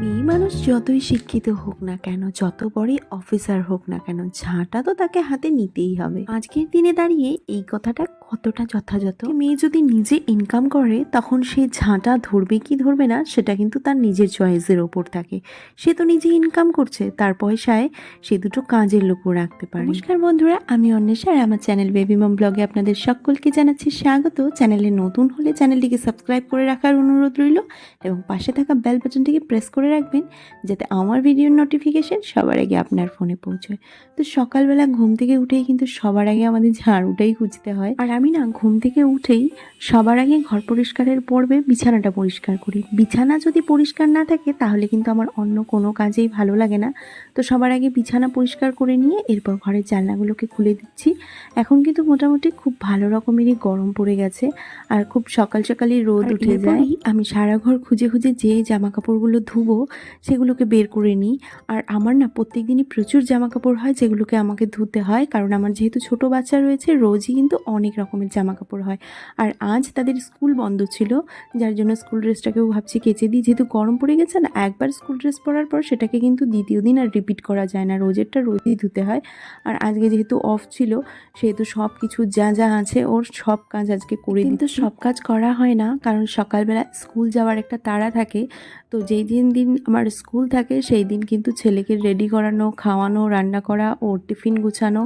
মেয়ে মানুষ যতই শিক্ষিত হোক না কেন, যত বড়ই অফিসার হোক না কেন, ঝাঁটা তো তাকে হাতে নিতেই হবে। আজকের দিনে দাঁড়িয়ে এই কথাটা কতটা যথাযথ? মেয়ে যদি নিজে ইনকাম করে, তখন সে ঝাঁটা ধরবে কি ধরবে না, সেটা কিন্তু তার নিজের চয়েসের ওপর থাকে। সে তো নিজে ইনকাম করছে, তার পয়সায় সে দুটো কাজের লোকও রাখতে পারে। নমস্কার বন্ধুরা, আমি অন্বেষা আর আমার চ্যানেল বেবি বেবিমম ব্লগে আপনাদের সকলকে জানাচ্ছি স্বাগত। চ্যানেলে নতুন হলে চ্যানেলটিকে সাবস্ক্রাইব করে রাখার অনুরোধ রইল এবং পাশে থাকা বেল বাটনটিকে প্রেস করে রাখবেন যাতে আমার ভিডিওর নোটিফিকেশন সবার আগে আপনার ফোনে পৌঁছয়। তো সকালবেলা ঘুম থেকে উঠেই কিন্তু সবার আগে আমাদের ঝাড়ুটাই খুঁজতে হয়। আর আমি না ঘুম থেকে উঠেই সবার আগে ঘর পরিষ্কারের পর্বে বিছানাটা পরিষ্কার করি। বিছানা যদি পরিষ্কার না থাকে তাহলে কিন্তু আমার অন্য কোনো কাজেই ভালো লাগে না। তো সবার আগে বিছানা পরিষ্কার করে নিয়ে এরপর ঘরের জানলাগুলোকে খুলে দিচ্ছি। এখন কিন্তু মোটামুটি খুব ভালো রকমেরই গরম পড়ে গেছে আর খুব সকাল সকালই রোদ উঠে যায়। আমি সারা ঘর খুঁজে খুঁজে যে জামা কাপড়গুলো ধুবো সেগুলোকে বের করে নিই। আর আমার না প্রত্যেক দিনই প্রচুর জামা কাপড় হয় যেগুলোকে আমাকে ধুতে হয়। কারণ আমার যেহেতু ছোট বাচ্চা রয়েছে রোজই কিন্তু অনেক রকমের জামা কাপড় হয়। আর আজ তাদের স্কুল বন্ধ ছিল যার জন্য স্কুল ড্রেসটাকেও ভাবছি কেচে দিই। যেহেতু গরম পড়ে গেছে না একবার স্কুল ড্রেস পরার পর সেটাকে কিন্তু দ্বিতীয় দিন আর রিপিট করা যায় না। রোজেরটা রোজই ধুতে হয়। আর আজকে যেহেতু অফ ছিল সেহেতু সব কিছু যা যা আছে ওর সব কাজ আজকে করে কিন্তু সব কাজ করা হয় না কারণ সকালবেলা স্কুল যাওয়ার একটা তাড়া থাকে। তো যেই দিন দিন আমার স্কুল থাকে সেই দিন কিন্তু ছেলেকে রেডি করানো, খাওয়ানো, রান্না করা, ওর টিফিন গুছানো,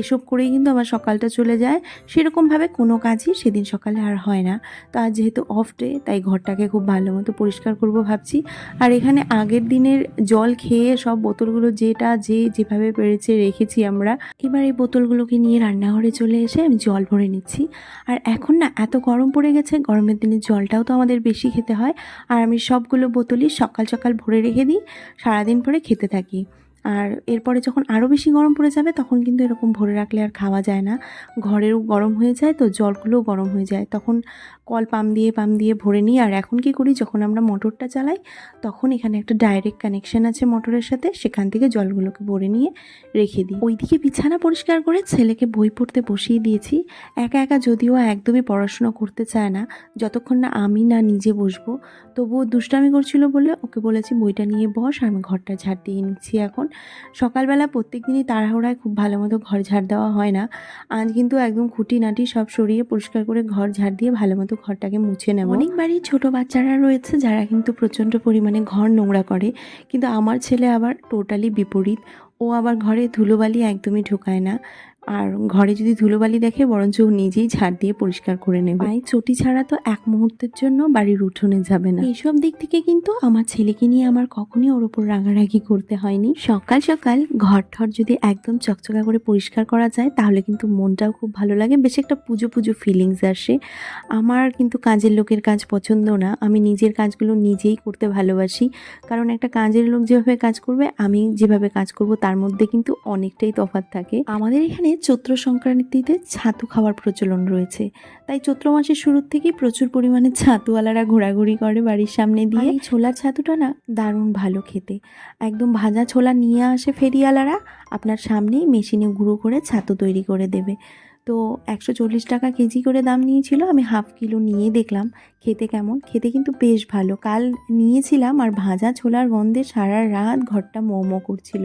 এসব করেই কিন্তু আমার সকালটা চলে যায়। সেরকমভাবে কোনো কাজই সেদিন সকালে আর হয় না। তো আজ যেহেতু অফ ডে তাই ঘরটাকে খুব ভালো মতো পরিষ্কার করব ভাবছি। আর এখানে আগের দিনের জল খেয়ে সব বোতলগুলো যেটা, যে যেভাবে পেরেছে রেখেছি আমরা, এবার এই বোতলগুলোকে নিয়ে রান্নাঘরে চলে এসে আমি জল ভরে নিচ্ছি। আর এখন না, এত গরম পড়ে গেছে, গরমের দিনে জলটাও তো আমাদের বেশি খেতে হয়। আর আমি সবগুলো বোতলই সকাল সকাল ভরে রেখে দিই সারাদিন পরে খেতে থাকি। আর এরপরে যখন আরও বেশি গরম পড়ে যাবে, তখন কিন্তু এরকম ভরে রাখলে আর খাওয়া যায় না। ঘরেও গরম হয়ে যায় তো জলগুলোও গরম হয়ে যায়। তখন কল পাম্প দিয়ে পাম্প দিয়ে ভরে নিই। আর এখন কি করি, যখন আমরা মোটরটা চালাই, তখন এখানে একটা ডাইরেক্ট কানেকশন আছে মোটরের সাথে। সেখান থেকে জলগুলোকে ভরে নিয়ে রেখে দিই। ওইদিকে বিছানা পরিষ্কার করে ছেলেকে বই পড়তে বসিয়ে দিয়েছি। একা একা যদিও একদমই পড়াশুনো করতে চায় না, যতক্ষণ না আমি না নিজে বসবো। তবুও দুষ্টামি করছিল বলে ওকে বলেছি, বইটা নিয়ে বস, আমি ঘরটা ঝাড় দিয়ে নিচ্ছি এখন। সকালবেলা প্রত্যেক দিনই তাড়াহুড়ায় খুব ভালো মতো ঘর ঝাড় দেওয়া হয় না। আজ কিন্তু একদম খুঁটিনাটি সব সরিয়ে পরিষ্কার করে ঘর ঝাড় দিয়ে ভালো মতো ঘরটাকে মুছে নেব। অনেক বাড়ি ছোটো বাচ্চারা রয়েছে যারা কিন্তু প্রচণ্ড পরিমাণে ঘর নোংরা করে। কিন্তু আমার ছেলে আবার টোটালি বিপরীত। ও আবার ঘরে ধুলোবালি একদমই ঢোকায় না। আর ঘরে যদি ধুলোবালি দেখে বরঞ্চ ও নিজেই ঝাড় দিয়ে পরিষ্কার করে নেবে। পায়ে চটি ছাড়া তো এক মুহূর্তের জন্য বাড়ির উঠোনে যাবে না। এইসব দিক থেকে কিন্তু আমার ছেলেকে নিয়ে আমার কখনই ওর ওপর রাগারাগি করতে হয়নি। সকাল সকাল ঘর ঠর যদি একদম চকচকা করে পরিষ্কার করা যায় তাহলে কিন্তু মনটাও খুব ভালো লাগে। বেশ একটা পুজো পুজো ফিলিংস আসে। আমার কিন্তু কাজের লোকের কাজ পছন্দ না। আমি নিজের কাজগুলো নিজেই করতে ভালোবাসি। কারণ একটা কাজের লোক যেভাবে কাজ করবে আমি যেভাবে কাজ করব তার মধ্যে কিন্তু অনেকটাই তফাৎ থাকে। আমাদের এখানে চৈত্র সংক্রান্তিতে ছাতু খাওয়ার প্রচলন রয়েছে। তাই চৈত্র মাসের শুরুর থেকেই প্রচুর পরিমাণে ছাতুওয়ালারা ঘোরাঘুরি করে বাড়ির সামনে দিয়ে। এই ছোলার ছাতুটা না দারুণ ভালো খেতে। একদম ভাজা ছোলা নিয়ে আসে ফেরিওয়ালারা। আপনার সামনেই মেশিনে গুঁড়ো করে ছাতু তৈরি করে দেবে। তো একশো চল্লিশ টাকা কেজি করে দাম নিয়েছিল। আমি হাফ কিলো নিয়ে দেখলাম খেতে কেমন? খেতে কিন্তু বেশ ভালো। কাল নিয়েছিলাম আর ভাজা ছোলার গন্ধে সারা রাত ঘরটা মোমো করছিল।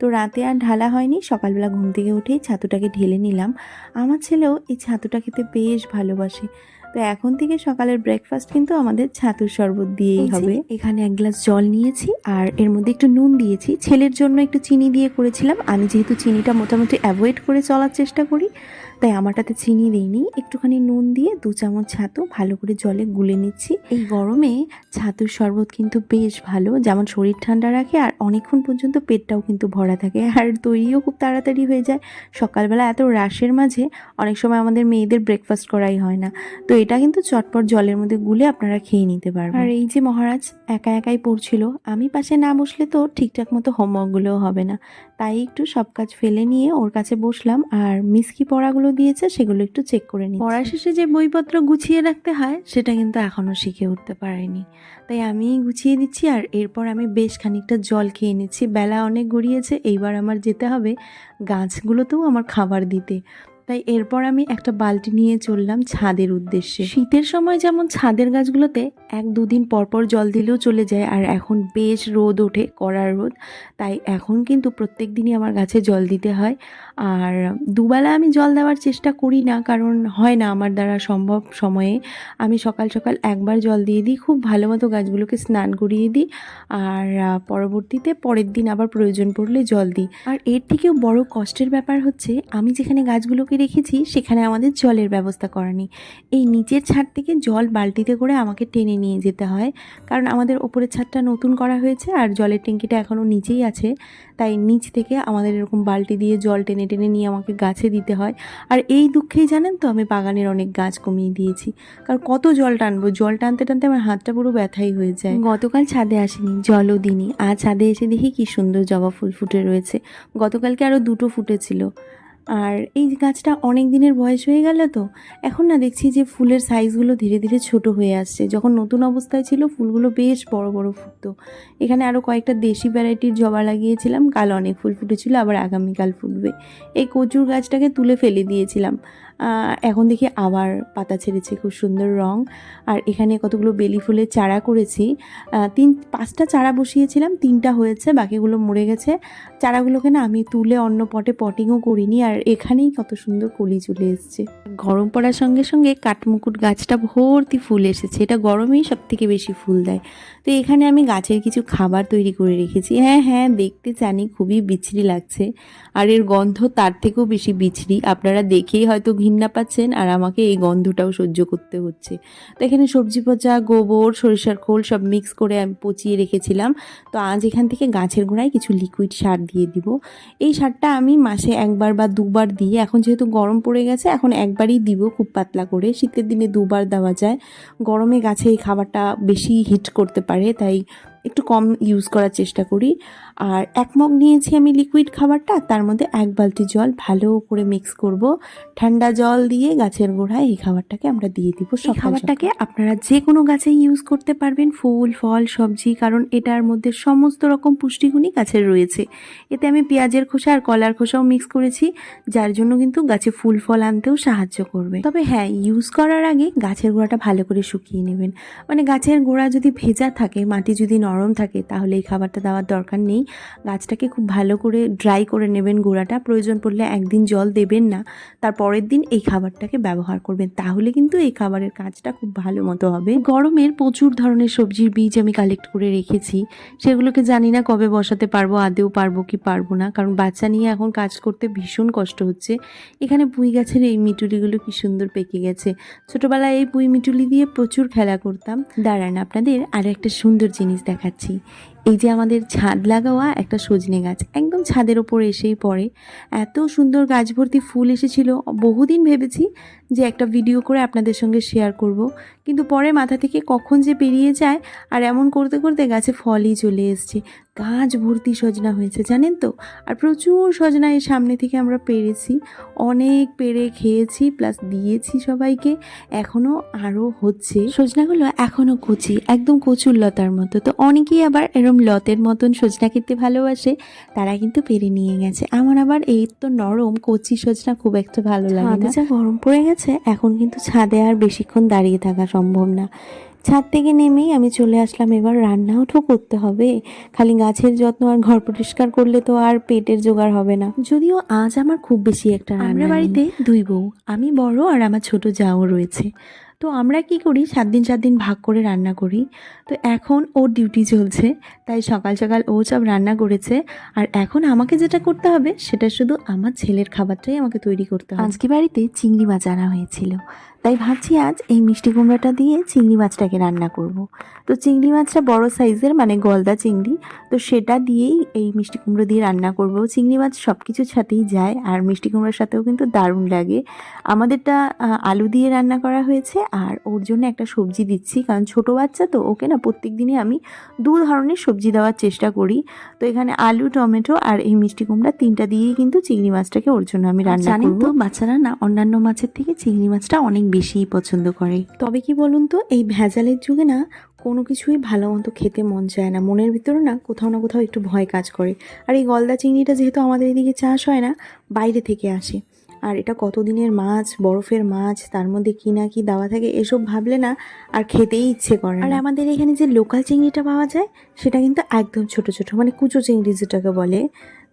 তো রাতে আর ঢালা হয়নি সকালবেলা ঘুম থেকে উঠেই ছাতুটাকে ঢেলে নিলাম। আমার ছেলেও এই ছাতুটা খেতে বেশ ভালোবাসে। তো এখন থেকে সকালের ব্রেকফাস্ট কিন্তু আমাদের ছাতুর শরবত দিয়েই হবে। এখানে এক গ্লাস জল নিয়েছি আর এর মধ্যে একটু নুন দিয়েছি। ছেলের জন্য একটু চিনি দিয়ে করেছিলাম। আমি যেহেতু চিনিটা মোটামুটি অ্যাভয়েড করে চলার চেষ্টা করি তাই আমারটাতে চিনি দিইনি। একটুখানি নুন দিয়ে দু চামচ ছাতু ভালো করে জলে গুলে নিচ্ছি। এই গরমে ছাতুর শরবত কিন্তু বেশ ভালো, যেমন শরীর ঠান্ডা রাখে আর অনেকক্ষণ পর্যন্ত পেটটাও কিন্তু ভরা থাকে আর তৈরিও খুব তাড়াতাড়ি হয়ে যায়। সকালবেলা এত রাশের মাঝে অনেক সময় আমাদের মেয়েদের ব্রেকফাস্ট করাই হয় না। তো এটা কিন্তু চটপট জলের মধ্যে গুলে আপনারা খেয়ে নিতে পারবেন। আর এই যে মহারাজ, একা একাই পড়ছিল। আমি পাশে না বসলে তো ঠিকঠাক মতো হোমওয়ার্কগুলোও হবে না। তাই একটু সব কাজ ফেলে নিয়ে ওর কাছে বসলাম আর মিস কি পড়াগুলো দিয়েছে সেগুলো একটু চেক করে নিই পড়া শেষে যে বইপত্র গুছিয়ে রাখতে হয়, সেটা কিন্তু এখনও শিখে উঠতে পারেনি। তাই আমি গুছিয়ে দিচ্ছি আর এরপর আমি বেশ খানিকটা জল খেয়ে নিচ্ছি। বেলা অনেক গড়িয়েছে, এইবার আমার যেতে হবে গাছগুলোতেও আমার খাবার দিতে। তাই এরপর আমি একটা বালতি নিয়ে চললাম ছাদের উদ্দেশ্যে। শীতের সময় যেমন ছাদের গাছগুলোতে এক দুদিন পরপর পর জল দিলেও চলে যায় আর এখন বেশ রোদ ওঠে, কড়ার রোদ। তাই এখন কিন্তু প্রত্যেক দিনই আমার গাছে জল দিতে হয়। আর দুবেলা আমি জল দেওয়ার চেষ্টা করি না, কারণ হয় না আমার দ্বারা সম্ভব সময়ে। আমি সকাল সকাল একবার জল দিয়ে দিই, খুব ভালো মতো গাছগুলোকে স্নান করিয়ে দিই আর পরবর্তীতে পরের দিন আবার প্রয়োজন পড়লে জল দিই। আর এর থেকেও বড় কষ্টের ব্যাপার হচ্ছে, আমি যেখানে গাছগুলোকে রেখেছি, সেখানে আমাদের জলের ব্যবস্থা করা নেই। এই নিচের ছাদ থেকে জল বালতিতে করে আমাকে টেনে নিয়ে যেতে হয়, কারণ আমাদের ওপরের ছাদটা নতুন করা হয়েছে আর জলের ট্যাঙ্কিটা এখনও নিচেই আছে। তাই নিচ থেকে আমাদের এরকম বালতি দিয়ে জল টেনে টেনে টেনে নিয়ে আমাকে গাছে দিতে হয়। আর এই দুঃখেই জানেন তো আমি বাগানের অনেক গাছ কমিয়ে দিয়েছি। কারণ কত জল টানবো? জল টানতে টানতে আমার হাতটা পুরো ব্যথাই হয়ে যায়। গতকাল ছাদে আসেনি, জলও দিনি আজ ছাদে এসে দেখি কি সুন্দর জবা ফুল ফুটে রয়েছে। গতকালকে আরও দুটো ফুটেছিল। আর এই গাছটা অনেক দিনের বয়স হয়ে গেল তো, এখন না দেখছি যে ফুলের সাইজগুলো ধীরে ধীরে ছোট হয়ে আসছে। যখন নতুন অবস্থায় ছিল, ফুলগুলো বেশ বড় বড় ফুটতো। এখানে আরও কয়েকটা দেশি ভ্যারাইটির জবা লাগিয়েছিলাম, কাল অনেক ফুল ফুটেছিল, আবার আগামীকাল ফুটবে। এই কচুর গাছটাকে তুলে ফেলে দিয়েছিলাম। এখন দেখি আবার পাতা ছেড়েছে খুব সুন্দর রং। আর এখানে কতগুলো বেলি ফুলের চারা করেছি। তিন, পাঁচটা চারা বসিয়েছিলাম, তিনটা হয়েছে, বাকিগুলো মরে গেছে। চারাগুলোকে না আমি তুলে অন্য পটে পটিংও করিনি, আর এখানেই কত সুন্দর কলি চলে এসছে। গরম পড়ার সঙ্গে সঙ্গে কাঠমুকুট গাছটা ভর্তি ফুল এসেছে। এটা গরমেই সব থেকে বেশি ফুল দেয়। তো এখানে আমি গাছের কিছু খাবার তৈরি করে রেখেছি। হ্যাঁ হ্যাঁ দেখতে জানি খুবই বিছড়ি লাগছে। আর এর গন্ধ তার থেকেও বেশি বিছড়ি আপনারা দেখেই হয়তো ঘৃণা পাচ্ছেন আর আমাকে এই গন্ধটাও সহ্য করতে হচ্ছে। তো এখানে সবজি পচা গোবর, সরিষার খোল সব মিক্স করে আমি পচিয়ে রেখেছিলাম। তো আজ এখান থেকে গাছের গোড়ায় কিছু লিকুইড সার দিয়ে দিব। এই সারটা আমি মাসে একবার বা দুবার দিই। এখন যেহেতু গরম পড়ে গেছে, এখন একবারই দিব খুব পাতলা করে। শীতের দিনে দুবার দেওয়া যায়। গরমে গাছে এই খাবারটা বেশি হিট করতে পারে, তাই একটু কম ইউজ করার চেষ্টা করি। আর এক মগ নিয়েছি আমি লিকুইড খাবারটা তার মধ্যে এক বালতি জল ভালো করে মিক্স করব। ঠান্ডা জল দিয়ে গাছের গোড়ায় এই খাবারটাকে আমরা দিয়ে দিব সব খাবারটাকে আপনারা যে কোনো গাছে ইউজ করতে পারবেন ফুল ফল সবজি কারণ এটার মধ্যে সমস্ত রকম পুষ্টিগুণই গাছের রয়েছে। এতে আমি পেঁয়াজের খোসা আর কলার খোসাও মিক্স করেছি যার জন্য কিন্তু গাছে ফুল ফল আনতেও সাহায্য করবে। তবে হ্যাঁ ইউজ করার আগে গাছের গোড়াটা ভালো করে শুকিয়ে নেবেন। মানে গাছের গোড়া যদি ভেজা থাকে মাটি যদি নরম থাকে, তাহলে এই খাবারটা দেওয়ার দরকার নেই। গাছটাকে খুব ভালো করে ড্রাই করে নেবেন গোড়াটা। প্রয়োজন পড়লে একদিন জল দেবেন না। তার পরের দিন এই খাবারটাকে ব্যবহার করবেন। তাহলে কিন্তু এই খাবারের কাজটা খুব ভালো মতো হবে। গরমের প্রচুর ধরনের সবজির বীজ আমি কালেক্ট করে রেখেছি। সেগুলোকে জানি না কবে বসাতে পারব, আদেও পারব কি পারব না। কারণ বাচ্চা নিয়ে এখন কাজ করতে ভীষণ কষ্ট হচ্ছে। এখানে পুঁই গাছের এই মিটুলিগুলো কি সুন্দর পেকে গেছে। ছোটবেলায় এই পুঁই মিটুলি দিয়ে প্রচুর খেলা করতাম। দাঁড়ান, আপনাদের আর একটা সুন্দর জিনিস দেখাচ্ছি। এই যে আমাদের ছাদ লাগাওয়া একটা সজনে গাছ, একদম ছাদের ওপর এসেই পড়ে। এত সুন্দর গাছ ভর্তি ফুল এসেছিল। বহুদিন ভেবেছি যে একটা ভিডিও করে আপনাদের সঙ্গে শেয়ার করব। কিন্তু পরে মাথা থেকে কখন যে পেরিয়ে যায় আর এমন করতে করতে গাছে ফলই চলে এসছে। গাছ ভর্তি সজনা হয়েছে জানেন তো? আর প্রচুর সজনা এই সামনে থেকে আমরা পেরেছি। অনেক পেরে খেয়েছি প্লাস দিয়েছি সবাইকে। এখনও আরও হচ্ছে। সজনাগুলো এখনও কচি একদম কচুর লতার মতো। তো অনেকেই আবার এরম লতের মতন সজনা খেতে ভালোবাসে। তারা কিন্তু পেরে নিয়ে গেছে। আমার আবার এই তো নরম কচি সজনা খুব একটা ভালো লাগে না। যা গরম পড়ে গেছে এখন কিন্তু ছাদে আর বেশিক্ষণ দাঁড়িয়ে থাকা সম্ভব না। ছাদ থেকে নেমেই আমি চলে আসলাম এবার রান্নাও তো করতে হবে। খালি গাছের যত্ন আর ঘর পরিষ্কার করলে তো আর পেটের জোগাড় হবে না। যদিও আজ আমার খুব বেশি একটা আমরা বাড়িতে দুই বউ আমি বড় আর আমার ছোট যাও রয়েছে। তো আমরা কি করি? সাত দিন সাত দিন ভাগ করে রান্না করি। তো এখন ওর ডিউটি চলছে তাই সকাল সকাল ও সব রান্না করেছে। আর এখন আমাকে যেটা করতে হবে সেটা শুধু আমার ছেলের খাবারটাই আমাকে তৈরি করতে হবে। আজকে বাড়িতে চিংড়ি মাছ আনা হয়েছিল। তাই ভাবছি আজ এই মিষ্টি কুমড়োটা দিয়ে চিংড়ি মাছটাকে রান্না করব। তো চিংড়ি মাছটা বড় সাইজের মানে গলদা চিংড়ি তো সেটা দিয়েই এই মিষ্টি কুমড়ো দিয়ে রান্না করব। চিংড়ি মাছ সব কিছুর সাথেই যায় আর মিষ্টি কুমড়োর সাথেও কিন্তু দারুণ লাগে। আমাদেরটা আলু দিয়ে রান্না করা হয়েছে আর ওর জন্য একটা সবজি দিচ্ছি কারণ ছোট বাচ্চা তো ওকে না প্রত্যেক দিনই আমি দু ধরনের সবজি দেওয়ার চেষ্টা করি। তো এখানে আলু টমেটো আর এই মিষ্টি কুমড়া তিনটা দিয়েই কিন্তু চিংড়ি মাছটাকে ওর জন্য আমি রান্না করব। তো, বাচ্চারা না অন্যান্য মাছের থেকে চিংড়ি মাছটা অনেক বেশিই পছন্দ করে। তবে কি বলুন তো, এই ভেজালের যুগে না কোনো কিছুই ভালো মতো খেতে মন চায় না। মনের ভিতরে না কোথাও না কোথাও একটু ভয় কাজ করে। আর এই গলদা চিংড়িটা যেহেতু আমাদের এদিকে চাষ হয় না, বাইরে থেকে আসে। আর এটা কতদিনের মাছ, বরফের মাছ, তার মধ্যে কি না কি দেওয়া থাকে, এসব ভাবলে না আর খেতেই ইচ্ছে করে আর আমাদের এখানে যে লোকাল চিংড়িটা পাওয়া যায়, সেটা কিন্তু একদম ছোট ছোট মানে কুচো চিংড়ি যেটাকে বলে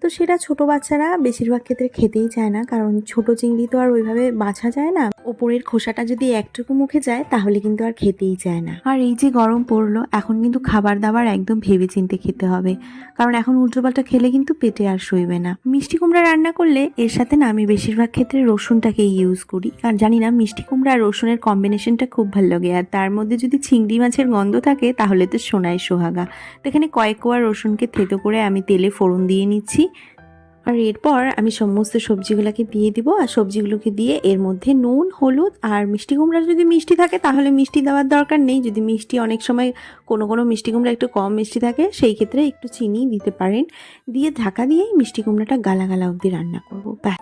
তো সেটা ছোট বাচ্চারা বেশিরভাগ ক্ষেত্রে খেতেই চায় না, কারণ ছোট চিংড়ি তো আর ওইভাবে বাছা যায় না। ওপরের খোসাটা যদি একটুকু মুখে যায়, তাহলে কিন্তু আর খেতেই চায় না। আর এই যে গরম পড়ল, এখন কিন্তু খাবার দাবার একদম ভেবে চিন্তে খেতে হবে। কারণ এখন উল্টোপাল্টা খেলে কিন্তু পেটে আর সইবে না। মিষ্টি কুমড়া রান্না করলে এর সাথে না আমি বেশিরভাগ ক্ষেত্রে রসুনটাকে ইউজ করি। কারণ জানি না, মিষ্টি কুমড়া আর রসুনের কম্বিনেশনটা খুব ভালো লাগে। আর তার মধ্যে যদি চিংড়ি মাছের গন্ধ থাকে, তাহলে তো সোনায় সোহাগা। তো এখানে কয়েক কোয়া রসুনকে থেতো করে আমি তেলে ফোড়ন দিয়ে নিচ্ছি। আর এরপর আমি সমস্ত সবজিগুলোকে দিয়ে দিব আর সবজিগুলোকে দিয়ে এর মধ্যে নুন, হলুদ আর মিষ্টি কুমড়া যদি মিষ্টি থাকে তাহলে মিষ্টি দেওয়ার দরকার নেই। যদি মিষ্টি অনেক সময় কোনো কোনো মিষ্টি কুমড়া একটু কম মিষ্টি থাকে সেই ক্ষেত্রে একটু চিনি দিতে পারেন। দিয়ে ঢাকা দিয়েই মিষ্টি কুমড়াটা গালা গালা অবধি রান্না করব। ব্যাস।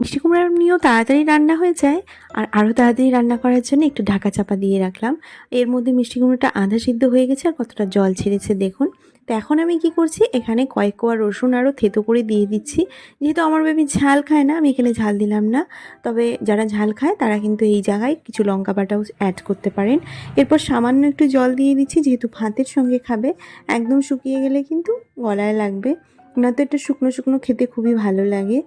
মিষ্টি কুমড়া এমনিও তাড়াতাড়ি রান্না হয়ে যায় আর আরও তাড়াতাড়ি রান্না করার জন্য একটু ঢাকা চাপা দিয়ে রাখলাম। এর মধ্যে মিষ্টি কুমড়োটা আধা সিদ্ধ হয়ে গেছে আর কতটা জল ছেড়েছে দেখুন। তো এখন আমি কি করছি? এখানে কয়েক কোয়া রসুন আরও থেতো করে দিয়ে দিচ্ছি। যেহেতু আমার বেবি ঝাল খায় না, আমি এখানে ঝাল দিলাম না। তবে যারা ঝাল খায়, তারা কিন্তু এই জায়গায় কিছু লঙ্কা বাটাও অ্যাড করতে পারেন। এরপর সামান্য একটু জল দিয়ে দিচ্ছি, যেহেতু ভাতের সঙ্গে খাবে। একদম শুকিয়ে গেলে কিন্তু গলায় লাগবে। না তো একটু শুকনো শুকনো খেতে খুবই ভালো লাগে।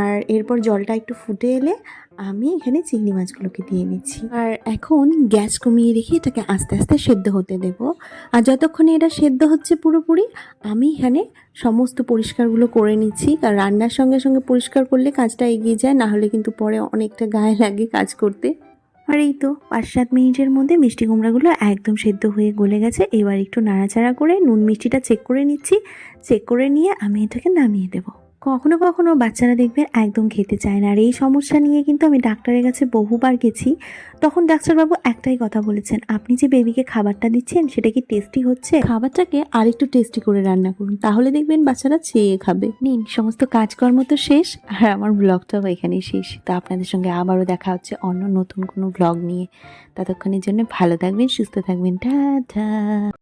আর এরপর জলটা একটু ফুটে এলে আমি এখানে চিংড়ি মাছগুলোকে দিয়ে নিচ্ছি আর এখন গ্যাস কমিয়ে রেখে এটাকে আস্তে আস্তে সেদ্ধ হতে দেব। আর যতক্ষণে এটা সেদ্ধ হচ্ছে পুরোপুরি আমি এখানে সমস্ত পরিষ্কারগুলো করে নিচ্ছি। কারণ রান্নার সঙ্গে সঙ্গে পরিষ্কার করলে কাজটা এগিয়ে যায় না হলে কিন্তু পরে অনেকটা গায়ে লাগে কাজ করতে। আর এই তো পাঁচ সাত মিনিটের মধ্যে মিষ্টি কুমড়াগুলো একদম সেদ্ধ হয়ে গলে গেছে। এবার একটু নাড়াচাড়া করে নুন মিষ্টিটা চেক করে নিচ্ছি। চেক করে নিয়ে আমি এটাকে নামিয়ে দেবো। কখনো কখনো বাচ্চারা দেখবে একদম খেতে চায় না। আর এই সমস্যা নিয়ে কিন্তু আমি ডাক্তারের কাছে বহুবার গেছি। তখন ডাক্তারবাবু একটাই কথা বলেছেন আপনি যে বেবিকে খাবারটা দিচ্ছেন সেটা কি টেস্টি হচ্ছে? খাবারটাকে আরেকটু টেস্টি করে রান্না করুন তাহলে দেখবেন বাচ্চারা চেয়ে খাবে। নিন সমস্ত কাজকর্ম তো শেষ। আর আমার ব্লগটাও এখানেই শেষ। তো আপনাদের সঙ্গে আবারও দেখা হচ্ছে অন্য নতুন কোনো ব্লগ নিয়ে। ততক্ষণের জন্য ভালো থাকবেন সুস্থ থাকবেন। টা।